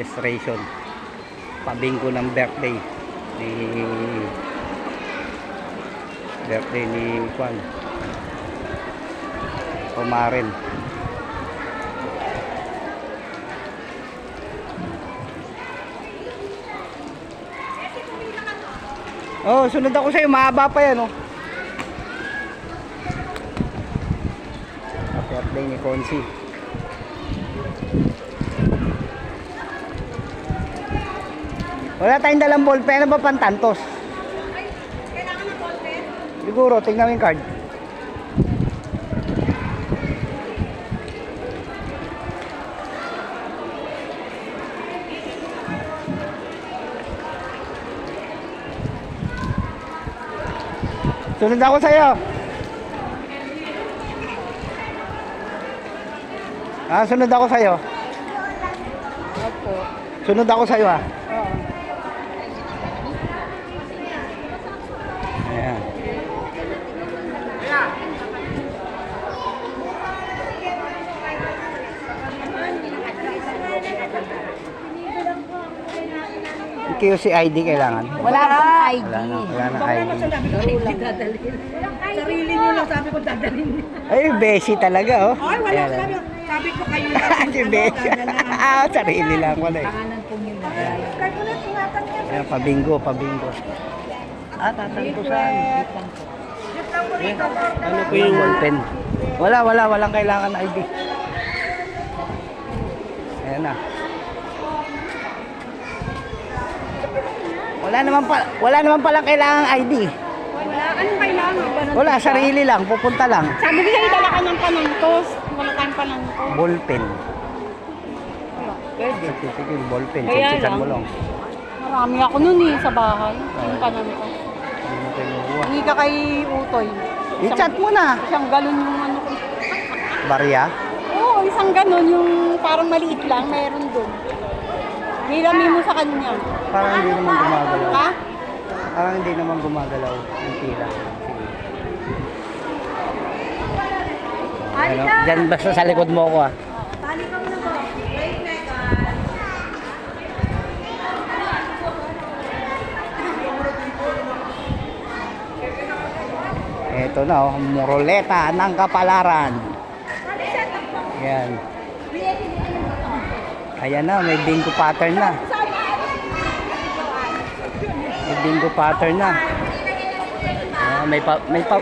registration. Pabingko ng birthday ni birthday ni Juan. Kumarin. Oh, sunod ako sa'yo. Mahaba pa yan, oh. Birthday ni Consi. Wala tayong dalang ballpen. Ano ba pantantos? Kailangan ng ballpen? Siguro, tingnan mo yung card. Sunod ako sa'yo. Ah, sunod ako sa'yo. Opo. Sunod ako sa'yo ah. Oo. Ayan. QC ID kailangan. Wala akong ID. Wala na, wala na ID. Sarili nyo lang sabi ko dadalhin. Ay, Beshi talaga oh. Ay, wala sabi. Sabi ko kayo Si Beshi. ah, sarili lang wala eh. Pangalan po na niya. Ayan, pabingo, pabingo. Ah, tatantusan. Ano po yung ballpen? Wala, wala, walang kailangan ID. Ayan na. Wala naman pa, wala naman palang kailangan ID. Wala. Anong kailangan? Ganun Wala, sarili lang, pupunta lang. Sabi ko sa'yo, dala ka ng panangtos. Wala tayong panangtos. Ballpen. Pwede. Certificate, ballpen, Kaya sisikan lang. mo lang. Marami ako nun eh, sa bahay. Yung panangtos. Hindi mo. Hindi ka kay Utoy. I-chat mo na. Isang galon yung ano ko. Barya. Oo, isang ganon yung parang maliit lang, meron doon. Nilami mo sa kanya. Parang hindi naman gumagalaw. Ha? Parang hindi naman gumagalaw tila. Sige. Ano, dyan basta sa likod mo ako ah. Tali ka muna ba? Wait, Mega. Ito na oh, Moroleta ng Kapalaran. Yan. Ayan na, may bingo pattern na. May bingo pattern na. Ah, may pa, may pa,